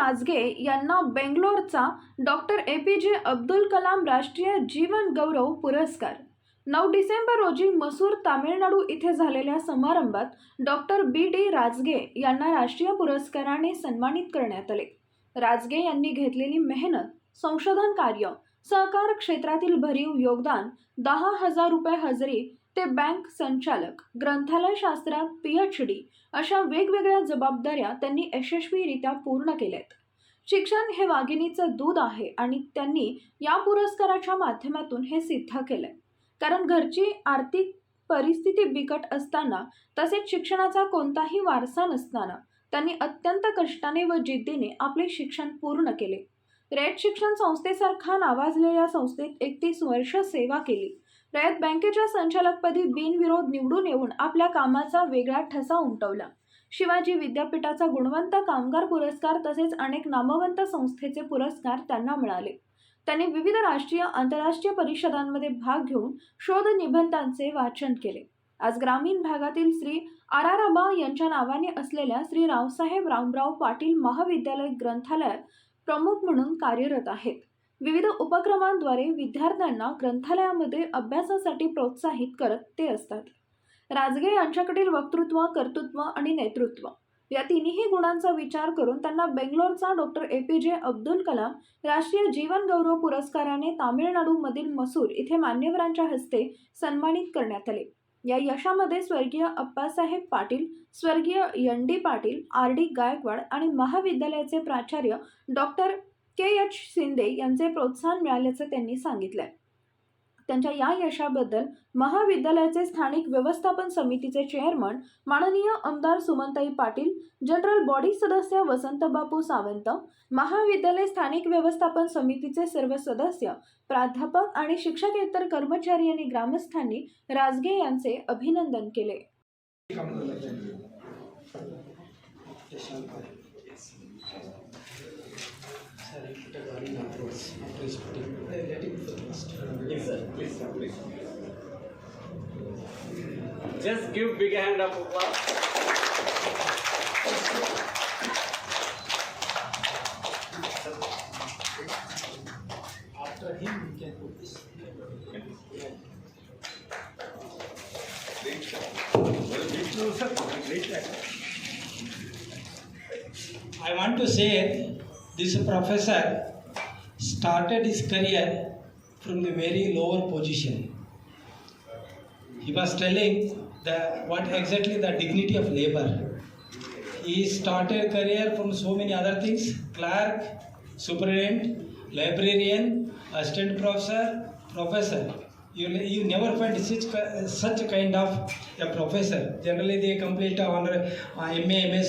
राजगे यांना बेंगलोरचा doctor A P जे अब्दुल कलाम राष्ट्रीय जीवन गौरव पुरस्कार. नऊ डिसेंबर रोजी मसूर तामिळनाडू इथे झालेल्या समारंभात डॉक्टर बी डी राजगे यांना राष्ट्रीय पुरस्काराने सन्मानित करण्यात आले. राजगे यांनी घेतलेली मेहनत संशोधन कार्य सहकार क्षेत्रातील भरीव योगदान दहा हजार रुपये हजेरी ते बँक संचालक ग्रंथालय शास्त्रात पी एच डी अशा वेगवेगळ्या जबाबदाऱ्या त्यांनी यशस्वीरित्या पूर्ण केल्यात. शिक्षण हे वाघिणीचं दूध आहे आणि त्यांनी या पुरस्काराच्या माध्यमातून हे सिद्ध केलंय. कारण घरची आर्थिक परिस्थिती बिकट असताना तसेच शिक्षणाचा कोणताही वारसा नसताना त्यांनी अत्यंत कष्टाने व जिद्दीने आपले शिक्षण पूर्ण केले. रेड शिक्षण संस्थेसारखा नावाजलेल्या संस्थेत एकतीस वर्ष सेवा केली. रयत बँकेच्या संचालकपदी बिनविरोध निवडून येऊन आपल्या कामाचा वेगळा ठसा उमटवला. शिवाजी विद्यापीठाचा गुणवंत कामगार पुरस्कार तसेच अनेक नामवंत संस्थेचे पुरस्कार त्यांना मिळाले. त्यांनी विविध राष्ट्रीय आंतरराष्ट्रीय परिषदांमध्ये भाग घेऊन शोध निबंधांचे वाचन केले. आज ग्रामीण भागातील श्री आराराबा यांच्या नावाने असलेल्या श्री रावसाहेब रामराव पाटील महाविद्यालय ग्रंथालय प्रमुख म्हणून कार्यरत आहेत. विविध उपक्रमांद्वारे विद्यार्थ्यांना ग्रंथालयामध्ये अभ्यासासाठी प्रोत्साहित करत ते असतात. राजगे यांच्याकडील वक्तृत्व कर्तृत्व आणि नेतृत्व या तिन्ही गुणांचा विचार करून त्यांना बेंगलोरचा डॉक्टर ए पी जे अब्दुल कलाम राष्ट्रीय जीवन गौरव पुरस्काराने तामिळनाडूमधील मसूर इथे मान्यवरांच्या हस्ते सन्मानित करण्यात आले. या यशामध्ये स्वर्गीय अप्पासाहेब पाटील स्वर्गीय N D Patil R D Gaikwad आणि महाविद्यालयाचे प्राचार्य डॉक्टर के एच मुंडे यांचे प्रोत्साहन मिळाल्याचे त्यांनी सांगितलंय. त्यांच्या या यशाबद्दल महाविद्यालयाचे स्थानिक व्यवस्थापन समितीचे चेअरमन माननीय आमदार सुमनताई पाटील जनरल बॉडी सदस्य वसंतबापू सावंत महाविद्यालय स्थानिक व्यवस्थापन समितीचे सर्व सदस्य प्राध्यापक आणि शिक्षकेतर कर्मचारी आणि ग्रामस्थांनी राजगे यांचे अभिनंदन केले. Just give big hand of applause. After him, we can put this. I want to say this professor started his career from the very lower position. He was telling the what exactly the dignity of labor. He started career from so many other things: clerk, superintendent, librarian, assistant professor, professor. You, you never find such such kind of a professor. Generally, they complete honor uh, MA, MS.